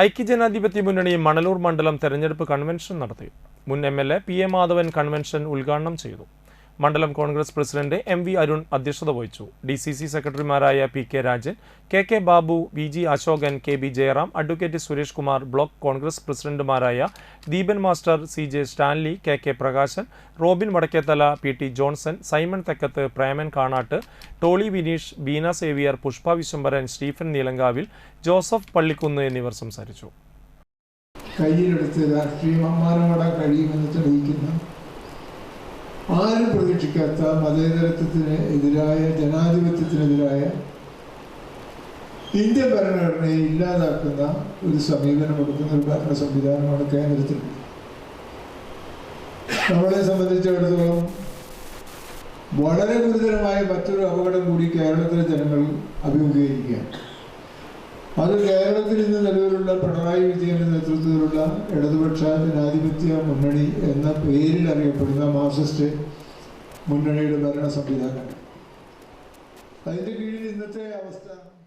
ഐക്യജനാധിപത്യ മുന്നണി മണലൂർ മണ്ഡലം തെരഞ്ഞെടുപ്പ് കൺവെൻഷൻ നടത്തി. മുൻ M L A P A Madhavan convention ഉദ്ഘാടനം ചെയ്തു. മണ്ഡലം Congress president M V Arun അധ്യക്ഷത വഹിച്ചു. ഡി സി സി സെക്രട്ടറിമാരായ P K Rajan K K Babu V G Ashokan K B Jayaram advocate Suresh Kumar block Congress പ്രസിഡന്റുമാരായ Deepan master C J Stanley K K Prakashan Robin Vadakkethala P T Johnson Simon Thekkath Preman Kanatt Tolly Vineesh Beena Xavier Pushpa Vishwambharan Stephen Neelankavil Joseph Pallikkunnu എന്നിവർ സംസാരിച്ചു. കയ്യിലെടുത്ത് രാഷ്ട്രീയമാരോടെ കഴിയുമെന്ന് ആരും പ്രതീക്ഷിക്കാത്ത മതേതരത്വത്തിന് എതിരായ ജനാധിപത്യത്തിനെതിരായ Indian ഭരണഘടനയെ ഇല്ലാതാക്കുന്ന ഒരു സമീപനം എടുക്കുന്ന ഒരു ഭരണ സംവിധാനമാണ് കേന്ദ്രത്തിൽ. നമ്മളെ സംബന്ധിച്ചിടത്തോളം വളരെ ഗുരുതരമായ മറ്റൊരു അപകടം കൂടി കേരളത്തിലെ ജനങ്ങൾ അഭിമുഖീകരിക്കുകയാണ്. അത് കേരളത്തിൽ ഇന്ന് നിലവിലുള്ള പിണറായി വിജയന്റെ നേതൃത്വത്തിലുള്ള ഇടതുപക്ഷ ജനാധിപത്യ മുന്നണി എന്ന പേരിൽ അറിയപ്പെടുന്ന മാർക്സിസ്റ്റ് മുന്നണിയുടെ ഭരണ സംവിധാനം. അതിന്റെ കീഴിൽ ഇന്നത്തെ അവസ്ഥ